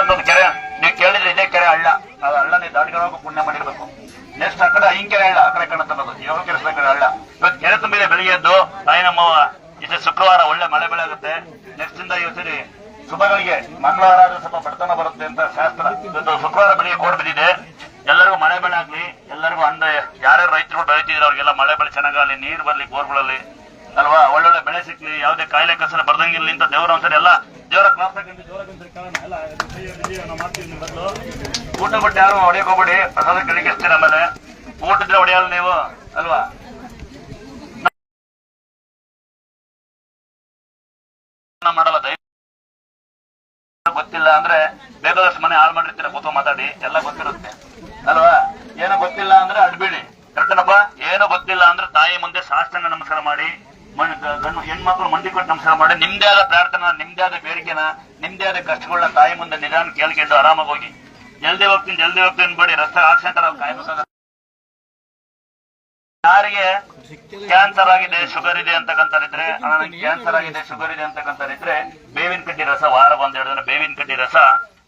ಒಂದು ಕೆರೆ. ನೀವು ಕೇಳಿದ್ರೆ ಇದೇ ಕೆರೆ ಹಳ್ಳ. ಅದು ಹಳ್ಳ ನೀವು ದಾಟ್ಕೊಂಡು ಪುಣ್ಯ ಮಾಡಿರ್ಬೇಕು. ನೆಕ್ಸ್ಟ್ ಆ ಕಡೆ ಹಿಂಗೆ ಹಳ್ಳ, ಆ ಕಡೆ ಕಾಣುತ್ತನ್ನೋದು ಯಾವ ಕೆಲಸ ಕಡೆ ಹಳ್ಳ. ಇವತ್ತು ಕೆರೆ ತುಂಬಿದೆ ಬೆಳಿಗ್ಗೆ ಎದ್ದು. ತಾಯಿ ನಮ್ಮವ್ವ ಇದು ಶುಕ್ರವಾರ ಒಳ್ಳೆ ಮಳೆ ಬೆಳೆ ಆಗುತ್ತೆ ನೆಕ್ಸ್ಟ್ ಇಂದ ಯೋಚನೆ ಶುಭಗಳಿಗೆ ಮಂಗಳವಾರ ಸ್ವಲ್ಪ ಬಡತನ ಬರುತ್ತೆ ಅಂತ ಶಾಸ್ತ್ರ. ಇವತ್ತು ಶುಕ್ರವಾರ ಬೆಳಿಗ್ಗೆ ಕೋಡ್ ಬಿದ್ದಿದೆ. ಎಲ್ಲರಿಗೂ ಮಳೆ ಬೆಳೆ ಆಗ್ಲಿ, ಎಲ್ಲರಿಗೂ ಅಂದ ಯಾರ್ಯಾರು ರೈತರು ಬೆಳಿತಿದ್ರು ಅವ್ರಿಗೆಲ್ಲ ಮಳೆ ಬೆಳೆ ಚೆನ್ನಾಗಲಿ ನೀರು ಬರ್ಲಿ ಬೋರ್ಗಳಲ್ಲಿ. ಅಲ್ವಾ? ಒಳ್ಳೊಳ್ಳೆ ಬೆಳೆ ಸಿಕ್ಲಿ ಯಾವುದೇ ಕಾಯಿಲೆ ಕಸರ ಬರ್ದಂಗಿರ್ಲಿ ಅಂತ ದೇವರ ಒಂದ್ಸರಿ ಎಲ್ಲ ದೇವರ ಕ್ಲಾಸ್ ಕಾಣೋಣ. ಎಲ್ಲ ನಾವು. ಊಟ ಬಿಟ್ಟು ಯಾರು ಹೊಡೆಯಕ್ ಹೋಗ್ಬೇಡಿ. ಪ್ರಸಾದ ಕೆಳಗೆ ಎಸ್ತೀರ ಆಮೇಲೆ ಊಟದ್ರೆ ಹೊಡೆಯಲ್ಲ ನೀವು, ಅಲ್ವಾ? ಮಾಡಲ್ಲ ದಯ ಗೊತ್ತಿಲ್ಲ ಅಂದ್ರೆ ಬೇಕಾದಷ್ಟು ಮನೆ ಹಾಳು ಮಾಡಿರ್ತೀರ ಕೂತು ಮಾತಾಡಿ, ಎಲ್ಲ ಗೊತ್ತಿರುತ್ತೆ. ಅಲ್ವಾ? ಏನೋ ಗೊತ್ತಿಲ್ಲ ಅಂದ್ರೆ ಅಡ್ಬೇಡಿ. ಕರೆಕ್ಟನಪ್ಪ? ಏನೋ ಗೊತ್ತಿಲ್ಲ ಅಂದ್ರೆ ತಾಯಿ ಮುಂದೆ ಸಾಷ್ಟಾಂಗ ನಮಸ್ಕಾರ ಮಾಡಿ. ಗಂಡು ಹೆಣ್ಮಕ್ಳು ಮಂಡಿ ಕೊಟ್ಟು ನಮಸ್ಕಾರ ಮಾಡಿ, ನಿಮ್ದೇ ಆದ ಪ್ರಾರ್ಥನಾ, ನಿಮ್ದೇ ಆದ ಬೇಡಿಕೆನ, ನಿಮ್ದೇ ಆದ ಕಷ್ಟಗಳನ್ನ ತಾಯಿ ಮುಂದೆ ನಿಧಾನ ಕೇಳ್ಕೊಂಡು ಆರಾಮಾಗಿ ಹೋಗಿ. ಜಲ್ದಿ ಹೋಗ್ತೀನಿ ಜಲ್ದಿ ಹೋಗ್ತೀನಿ ಬಡಿ ರಸ್ತೆ ಆಕ್ಸಿಡೆಂಟ್ ಯಾರಿಗೆ ಕ್ಯಾನ್ಸರ್ ಆಗಿದೆ ಶುಗರ್ ಇದೆ ಅಂತಕ್ಕಂಥರಿದ್ರೆ ಕ್ಯಾನ್ಸರ್ ಆಗಿದೆ ಶುಗರ್ ಇದೆ ಅಂತಕ್ಕಂಥರಿದ್ರೆ ಬೇವಿನ ಕಡ್ಡಿ ರಸ ವಾರ ಒಂದೆರಡು ದಿನ ಬೇವಿನ ಕಡ್ಡಿ ರಸ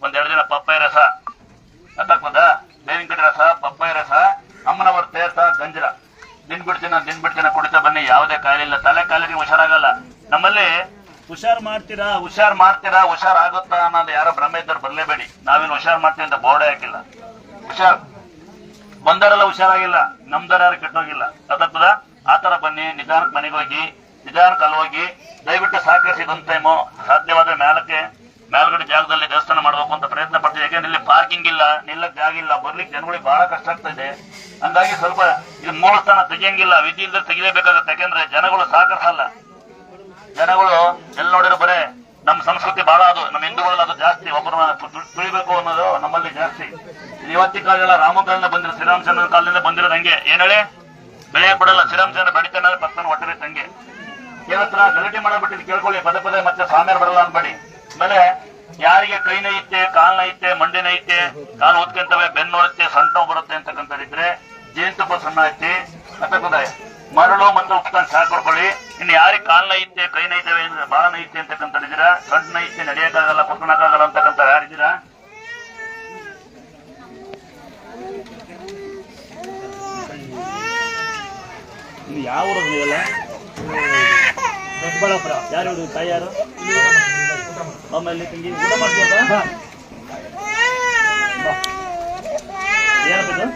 ಒಂದೆರಡು ದಿನ ಪಪ್ಪಾಯ ರಸ. ಅಂತ ಬೇವಿನ ಕಡ್ಡಿ ರಸ, ಪಪ್ಪಾಯ ರಸ ಅಮ್ಮನವರ ತೇರ್ಥ ಗಂಜಲ ದಿನ ಬಿಡ್ತೀನ ದಿನ ಬಿಡ್ತೀನ ಕುಡಿತಾ ಬನ್ನಿ ಯಾವುದೇ ಕಾಯಿಲೆ ಇಲ್ಲ ತಲೆ ಕಾಲಿಗೆ ಹುಷಾರಾಗಲ್ಲ. ನಮ್ಮಲ್ಲಿ ಹುಷಾರ್ ಮಾಡ್ತೀರಾ? ಹುಷಾರ್ ಮಾಡ್ತೀರಾ ಹುಷಾರ್ ಆಗುತ್ತಾ ಅನ್ನೋದು ಯಾರೋ ಭ್ರಮೆ ಇದ್ದರು ಬರಲೇಬೇಡಿ. ನಾವೇನು ಹುಷಾರ್ ಮಾಡ್ತೀವಿ ಅಂತ ಬೋರ್ಡೇ ಹಾಕಿಲ್ಲ. ಹುಷಾರ್ ಬಂದರೆಲ್ಲ ಹುಷಾರಾಗಿಲ್ಲ ನಮ್ದರ ಯಾರು ಕೆಟ್ಟೋಗಿಲ್ಲ. ಅದಾಗ್ತದ ಆ ತರ ಬನ್ನಿ ನಿಧಾನಕ್ಕೆ ಮನೆಗೆ ಹೋಗಿ ನಿಧಾನಕ್ಕೆ ಅಲ್ಲಿ ಹೋಗಿ ದಯವಿಟ್ಟು ಸಹಕರಿಸಿ ಇದೊಂದು ಟೈಮು ಸಾಧ್ಯವಾದ್ರೆ ಮೇಲಕ್ಕೆ ಮೇಲ್ಗಡೆ ಜಾಗದಲ್ಲಿ ದೇವಸ್ಥಾನ ಮಾಡಬೇಕು ಅಂತ ಪ್ರಯತ್ನ ಪಡ್ತೀವಿ. ಯಾಕೆಂದ್ರೆ ಪಾರ್ಕಿಂಗ್ ಇಲ್ಲ, ನಿಲ್ಲಕ್ ಜಾಗ ಇಲ್ಲ, ಬರ್ಲಿಕ್ಕೆ ಜನಗಳಿಗೆ ಬಹಳ ಕಷ್ಟ ಆಗ್ತಾ ಇದೆ ಹಂಗಾಗಿ ಸ್ವಲ್ಪ ಇದು ಮೂಲ ಸ್ಥಾನ ತೆಗಿಯಂಗಿಲ್ಲ ಇಲ್ದ ತೆಗಿಲೇಬೇಕಾಗತ್ತೆ, ಯಾಕಂದ್ರೆ ಜನಗಳು ಸಹಕರಿಸಲ್ಲ ಜನಗಳು ಎಲ್ಲಿ ನೋಡಿರೋ ಬರೇ ನಮ್ಮ ಸಂಸ್ಕೃತಿ ಬಹಳ ಅದು, ನಮ್ಮ ಹಿಂದೂಗಳಲ್ಲಿ ಅದು ಜಾಸ್ತಿ ಒಬ್ಬರನ್ನ ತು- ತುಳಿಬೇಕು ಅನ್ನೋದು ನಮ್ಮಲ್ಲಿ ಜಾಸ್ತಿ. ಇವತ್ತಿ ಇವತ್ತಿನ ಕಾಲದಲ್ಲ ರಾಮಕಾಲದಿಂದ ಬಂದಿರೋ ಶ್ರೀರಾಮಚಂದ್ರ ಕಾಲದಿಂದ ಬಂದಿರೋ ಹಂಗೆ. ಏನ್ ಹೇಳಿ? ಬೆಳೆಯ ಬಿಡಲ್ಲ ಶ್ರೀರಾಮಚಂದ್ರ ಬೆಳಿತಾನೆ ಪಕ್ಕನ ಹೊಟ್ಟೆ ತಂಗೆ. ಏನತ್ರ ಗಲಾಟೆ ಮಾಡಬಿಟ್ಟು ಕೇಳ್ಕೊಳ್ಳಿ, ಪದೇ ಪದೇ ಮತ್ತೆ ಸ್ವಾಮಿಯರ್ ಬರಲ್ಲ ಅನ್ಬೇಡಿ. ಆಮೇಲೆ ಯಾರಿಗೆ ಕೈ ಕಾಲ್ ನೈತೆ ಐತೆ ಕಾಲು ಓದ್ಕೊಂತವೆ ಬೆನ್ನು ನೋಡುತ್ತೆ ಸಣ್ಣ ಬರುತ್ತೆ ಅಂತಕ್ಕಂಥದ್ದಿದ್ರೆ ಜೇನುತುಪ್ಪ ಸಣ್ಣ ಐತಿ ಅಥವಾ ಮರಳು ಮತ್ತು ಉಪ್ಪು ಸಾಕು ಕೊಡ್ಕೊಳ್ಳಿ ಇನ್ನು ಯಾರಿಗೆ ಕಾಲ್ ಐತೆ ಕೈ ನೈತವೆ ಅಂದ್ರೆ ಬಾಳ ನೈತೆ ಅಂತಕ್ಕಂಥದ್ದಿದ್ರ ಸಣ್ಣ ನೈತೆ ನಡೆಯಕ್ಕಾಗಲ್ಲ ಕುತ್ಕೊಳಕ್ಕಾಗಲ್ಲ ಅಂತಕ್ಕಂಥ ಯಾರಿದ್ದೀರಾ ಇದು ಯಾವ ಊರು ನೀವೆಲ್ಲ ದೊಡ್ಡಬಳ್ಳಾಪುರ. ಯಾರು ತಾಯಿ ಯಾರು? ಆಮೇಲೆ ತಂಗಿ ಊಟ ಮಾಡ್ತೀರಾ. ಏನಪ್ಪ ಇದು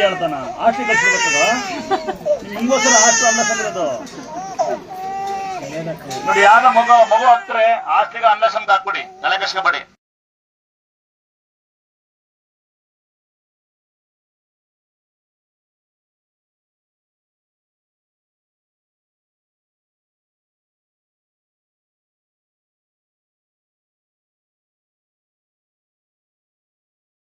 ಹೇಳ್ತಾನ. ಆಸ್ತಿ ಕಳ್ಸಿರ್ಬೇಕದ ನಿಮ್ಗೋಸ್ಕರ ಅನ್ನ ಸಂದಿರೋದು ನೋಡಿ ಯಾರ ಮಗು ಮಗು ಹತ್ರ ಆಸ್ತಿಗೆ ಅನ್ನ ಸಂತ ಹಾಕ್ಬಿಡಿ ತಲೆ ಕಸ್ಕೊಬೇಡಿ